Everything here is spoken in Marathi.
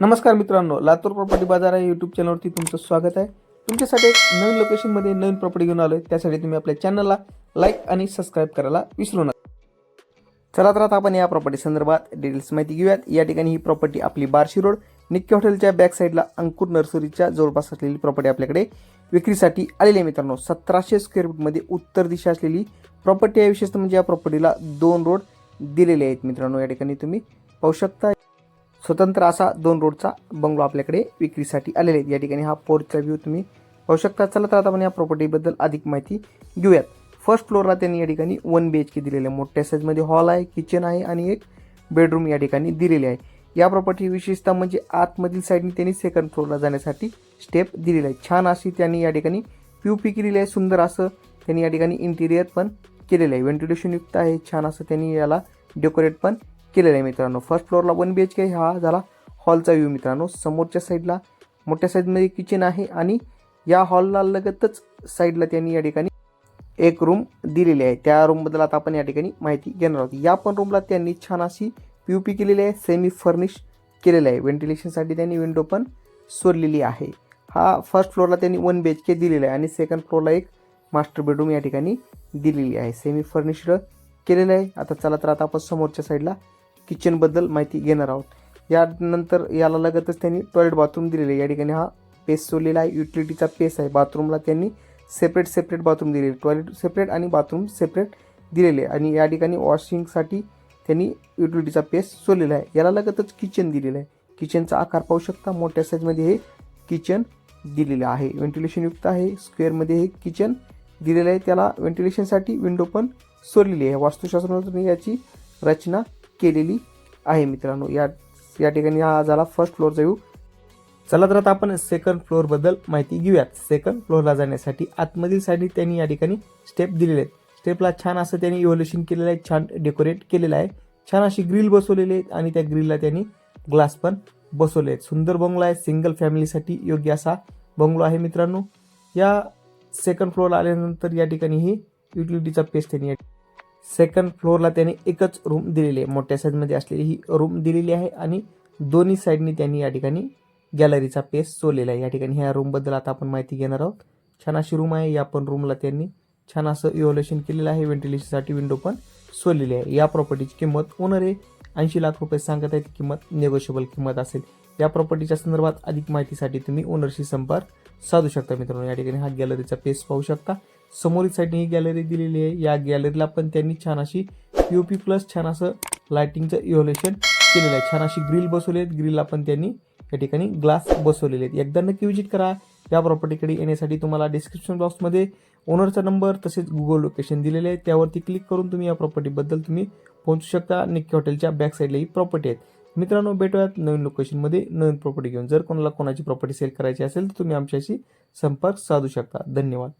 नमस्कार मित्रांनो लातूर प्रॉपर्टी बाजार आहे यूट्यूब चॅनलवरती तुमचं स्वागत आहे. तुमच्यासाठी एक नवीन लोकेशनमध्ये नवीन प्रॉपर्टी घेऊन आलो आहे त्यासाठी तुम्ही आपल्या चॅनलला लाईक आणि सबस्क्राईब करायला विसरू नका. चला तर आता आपण या प्रॉपर्टी संदर्भात डिटेल्स माहिती घेऊयात. या ठिकाणी ही प्रॉपर्टी आपली बार्शी रोड निक्की हॉटेलच्या बॅक साईडला अंकुर नर्सरीच्या जवळपास असलेली प्रॉपर्टी आपल्याकडे विक्रीसाठी आलेली आहे मित्रांनो. सतराशे स्क्वेअर फूटमध्ये उत्तर दिशा असलेली प्रॉपर्टी आहे. विशेषतः म्हणजे या प्रॉपर्टीला दोन रोड दिलेले आहेत मित्रांनो. या ठिकाणी तुम्ही पाहू शकता. स्वतंत्र असा दोन रोडचा बंगलो आपल्याकडे विक्रीसाठी आलेले आहेत. या ठिकाणी हा फोर्थचा व्ह्यू तुम्ही पाहू शकता. चला तर आता आपण या प्रॉपर्टीबद्दल अधिक माहिती घेऊयात. फर्स्ट फ्लोअरला त्यांनी या ठिकाणी वन बी एच के दिलेले. आहे मोठ्या साईजमध्ये हॉल आहे किचन आहे आणि एक बेडरूम या ठिकाणी दिलेले आहे. या प्रॉपर्टी विशेषतः म्हणजे आतमधील साईडने त्यांनी सेकंड फ्लोअरला जाण्यासाठी स्टेप दिलेला आहे. छान अशी त्यांनी या ठिकाणी पी पी केलेली आहे. सुंदर असं त्यांनी या ठिकाणी इंटिरियर पण केलेलं आहे. व्हेंटिलेशनयुक्त आहे. छान असं त्यांनी याला डेकोरेट पण केलेलं आहे मित्रांनो. फर्स्ट फ्लोअरला वन बी एच के हा झाला. हॉलचा व्ह्यू मित्रांनो. समोरच्या साईडला मोठ्या साईजमध्ये किचन आहे आणि या हॉलला लगतच साईडला त्यांनी या ठिकाणी एक रूम दिलेली आहे. त्या रूमबद्दल आता आपण या ठिकाणी माहिती घेणार आहोत. या पण रूमला त्यांनी छान अशी पी यू पी केलेली आहे. सेमी फर्निश केलेलं आहे. व्हेंटिलेशनसाठी त्यांनी विंडो पण सोडलेली आहे. हा फर्स्ट फ्लोअरला त्यांनी वन बी एच के दिलेला आहे आणि सेकंड फ्लोअरला एक मास्टर बेडरूम या ठिकाणी दिलेली आहे. सेमी फर्निश्ड केलेलं आहे. आता चला तर आता आपण समोरच्या साईडला किचनबद्दल माहिती घेणार आहोत. यानंतर याला लगतच त्यांनी टॉयलेट बाथरूम दिलेलं आहे. या ठिकाणी हा पेस सोडलेला आहे. युटिलिटीचा पेस आहे. बाथरूमला त्यांनी सेपरेट सेपरेट बाथरूम दिलेले टॉयलेट सेपरेट आणि बाथरूम सेपरेट दिलेले आहे. आणि या ठिकाणी वॉशिंगसाठी त्यांनी युटिलिटीचा पेस सोडलेला आहे. याला लगतच किचन दिलेलं आहे. किचनचा आकार पाहू शकता. मोठ्या साईजमध्ये हे किचन दिलेलं आहे. व्हेंटिलेशनयुक्त आहे. स्क्वेअरमध्ये हे किचन दिलेलं आहे. त्याला व्हेंटिलेशनसाठी विंडो पण सोडलेली आहे. वास्तुशास्त्रानुसार याची रचना केलेली आहे मित्रांनो. या या ठिकाणी हा झाला फर्स्ट फ्लोअरचा व्ह्यू चला तर आता आपण सेकंड फ्लोअरबद्दल माहिती घेऊयात. सेकंड फ्लोअरला जाण्यासाठी आतमधील साईडने त्यांनी या ठिकाणी स्टेप दिलेले आहेत. स्टेपला छान असं त्यांनी इव्होल्युशन केलेलं आहे छान डेकोरेट केलेलं आहे. छान अशी ग्रिल बसवलेली आहेत आणि त्या ग्रिलला त्यांनी ग्लास पण बसवले आहेत. सुंदर बंगलो आहे सिंगल फॅमिलीसाठी योग्य असा बंगलो आहे मित्रांनो. या सेकंड फ्लोअरला आल्यानंतर या ठिकाणी ही युटिलिटीचा पेस त्यांनी सेकंड फ्लोअरला त्याने एकच रूम दिलेली आहे. मोठ्या साईजमध्ये असलेली ही रूम दिलेली आहे आणि दोन्ही साईडनी त्यांनी या ठिकाणी गॅलरीचा पेस सोडलेला आहे. या ठिकाणी ह्या रूमबद्दल आता आपण माहिती घेणार आहोत. छान अशी रूम आहे. या पण रूमला त्यांनी छान असं इव्हॉल्युशन केलेलं आहे. व्हेंटिलेशनसाठी विंडो पण सोडलेली आहे. या प्रॉपर्टीची किंमत ओनर आहे ऐंशी लाख रुपये सांगत आहेत किंमत नेगोशिएबल किंमत असेल. या प्रॉपर्टीच्या संदर्भात अधिक माहितीसाठी तुम्ही ओनरशी संपर्क साधू शकता मित्रांनो. या ठिकाणी हा गॅलरीचा पेस पाहू शकता. समोरील साईडने ही गॅलरी दिलेली आहे. या गॅलरीला पण त्यांनी छान अशी पी पी प्लस छान असं लायटिंगचं इव्हॉल्युशन केलेलं आहे. छान अशी ग्रिल बसवली आहेत. ग्रिलला पण त्यांनी या ठिकाणी ग्लास बसवलेले आहेत. एकदा नक्की विजिट करा. या प्रॉपर्टीकडे येण्यासाठी तुम्हाला डिस्क्रिप्शन बॉक्समध्ये ओनरचा नंबर तसेच गुगल लोकेशन दिलेले आहे. त्यावरती क्लिक करून तुम्ही या प्रॉपर्टीबद्दल तुम्ही पोहोचू शकता. निक्की हॉटेलच्या बॅक साईडला ही प्रॉपर्टी आहेत. मित्रांनो भेटूयात नवीन लोकेशनमध्ये नवीन प्रॉपर्टी घेऊन. जर कोणाला कोणाची प्रॉपर्टी सेल करायची असेल तर तुम्ही आमच्याशी संपर्क साधू शकता. धन्यवाद.